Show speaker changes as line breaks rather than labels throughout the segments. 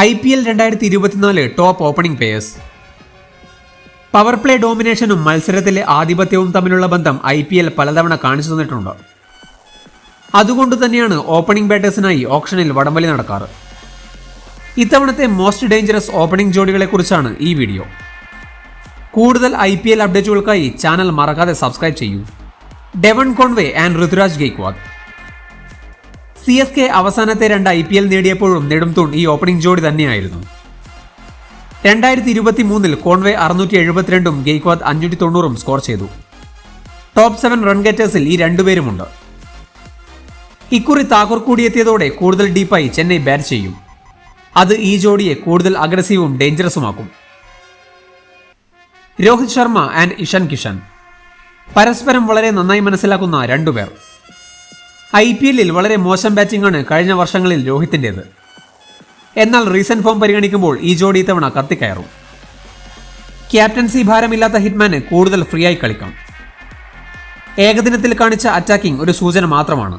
I P L രണ്ടായിരത്തി ഇരുപത്തിനാല് top opening pairs power play ഡോമിനേഷനും മത്സരത്തിലെ ആധിപത്യവും തമ്മിലുള്ള ബന്ധം ഐ പി എൽ പലതവണ കാണിച്ചു തന്നിട്ടുണ്ട്. അതുകൊണ്ട് തന്നെയാണ് ഓപ്പണിംഗ് ബാറ്റേഴ്സിനായി ഓപ്ഷനിൽ വടംവലി നടക്കാറ്. ഇത്തവണത്തെ മോസ്റ്റ് ഡേഞ്ചറസ് ഓപ്പണിംഗ് ജോഡികളെക്കുറിച്ചാണ് ഈ വീഡിയോ. കൂടുതൽ ഐ പി എൽ അപ്ഡേറ്റുകൾക്കായി ചാനൽ മറക്കാതെ സബ്സ്ക്രൈബ് ചെയ്യൂ. Devon Conway and Ruturaj Gaikwad. C S K അവസാനത്തെ രണ്ട് ഐ പി എൽ നേടിയപ്പോഴും നെടുംതൂൺ ഈ ഓപ്പണിംഗ് ജോഡി തന്നെയായിരുന്നു. രണ്ടായിരത്തി ഇരുപത്തി മൂന്നിൽ കോൺവേ അറുന്നൂറ്റി എഴുപത്തിരണ്ടും ഗെയ്ക്വാദ് അഞ്ഞൂറ്റി തൊണ്ണൂറും സ്കോർ ചെയ്തു. ടോപ്പ് സെവൻ റൺ ഗേറ്റേഴ്സിൽ ഈ രണ്ടുപേരുമുണ്ട് ഇക്കുറി താക്കൂർ കൂടിയെത്തിയതോടെ കൂടുതൽ ഡീപ്പായി ചെന്നൈ ബാറ്റ് ചെയ്യും. അത് ഈ ജോഡിയെ കൂടുതൽ അഗ്രസീവും ഡേഞ്ചറസുമാക്കും. രോഹിത് ശർമ്മ ആൻഡ് ഇഷാൻ കിഷൻ. പരസ്പരം വളരെ നന്നായി മനസ്സിലാക്കുന്ന രണ്ടുപേർ ഐ പി എല്ലിൽ വളരെ മോശം ബാറ്റിംഗ് ആണ് കഴിഞ്ഞ വർഷങ്ങളിൽ രോഹിത്തിന്റെത്. എന്നാൽ റീസെന്റ് ഫോം പരിഗണിക്കുമ്പോൾ ഈ ജോഡി ഇത്തവണ കത്തിക്കയറും. ക്യാപ്റ്റൻസി ഭാരമില്ലാത്ത ഹിറ്റ്മാന് കൂടുതൽ ഫ്രീ ആയി കളിക്കാം. ഏകദിനത്തിൽ കാണിച്ച അറ്റാക്കിംഗ് ഒരു സൂചന മാത്രമാണ്.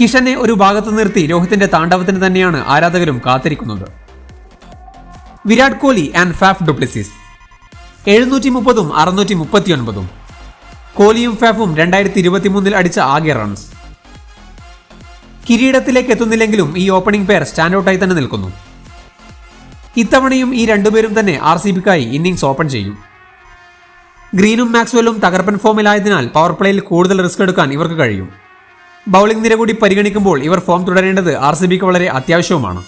കിഷനെ ഒരു ഭാഗത്ത് നിർത്തി രോഹിത്തിന്റെ താണ്ഡവത്തിന് തന്നെയാണ് ആരാധകരും കാത്തിരിക്കുന്നത്. Virat Kohli and Faf du Plessis. എഴുന്നൂറ്റി മുപ്പതും അറുന്നൂറ്റി മുപ്പത്തിയൊൻപതും കോഹ്ലിയും ഫാഫും രണ്ടായിരത്തി ഇരുപത്തി മൂന്നിൽ അടിച്ച ആകെ റൺസ്. കിരീടത്തിലേക്ക് എത്തുന്നില്ലെങ്കിലും ഈ ഓപ്പണിംഗ് പെയർ സ്റ്റാൻഡ് ഔട്ടായി തന്നെ നിൽക്കുന്നു. ഇത്തവണയും ഈ രണ്ടുപേരും തന്നെ ആർ സി ബിക്കായി ഇന്നിംഗ്സ് ഓപ്പൺ ചെയ്യും. ഗ്രീനും മാക്സ്വെല്ലും തകർപ്പൻ ഫോമിലായതിനാൽ പവർ പ്ലേയിൽ കൂടുതൽ റിസ്ക് എടുക്കാൻ ഇവർക്ക് കഴിയും. ബൗളിംഗ് നിര കൂടി പരിഗണിക്കുമ്പോൾ ഇവർ ഫോം തുടരേണ്ടത് ആർ സി ബിക്ക് വളരെ അത്യാവശ്യവുമാണ്.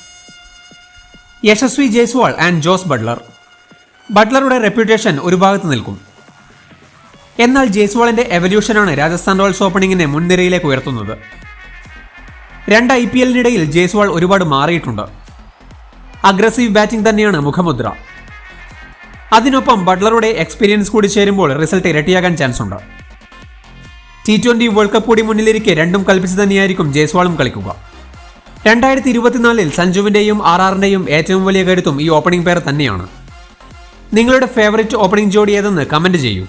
Yashasvi Jaiswal and Jos Buttler. ബട്ട്ലറുടെ reputation ഒരു ഭാഗത്ത് നിൽക്കും. എന്നാൽ ജയ്സ്വാളിന്റെ എവല്യൂഷനാണ് രാജസ്ഥാൻ റോയൽസ് ഓപ്പണിംഗിനെ മുൻനിരയിലേക്ക് ഉയർത്തുന്നത്. രണ്ട് ഐ പി എല്ലിനിടയിൽ ജയ്സ്വാൾ ഒരുപാട് മാറിയിട്ടുണ്ട്. അഗ്രസീവ് ബാറ്റിംഗ് തന്നെയാണ് മുഖമുദ്ര. അതിനൊപ്പം ബട്ട്ലറുടെ എക്സ്പീരിയൻസ് കൂടി ചേരുമ്പോൾ റിസൾട്ട് ഇരട്ടിയാകാൻ ചാൻസ് ഉണ്ട് ടി ട്വന്റി വേൾഡ് കപ്പ് കൂടി മുന്നിലിരിക്കെ രണ്ടും കൽപ്പിച്ച് തന്നെയായിരിക്കും ജയ്സ്വാളും കളിക്കുക. രണ്ടായിരത്തി ഇരുപത്തിനാലിൽ സഞ്ജുവിന്റെയും ആർ ആറിന്റെയും ഏറ്റവും വലിയ കരുത്തും ഈ ഓപ്പണിംഗ് പേർ തന്നെയാണ്. നിങ്ങളുടെ ഫേവറേറ്റ് ഓപ്പണിംഗ് ജോഡി ഏതെന്ന് കമന്റ് ചെയ്യൂ.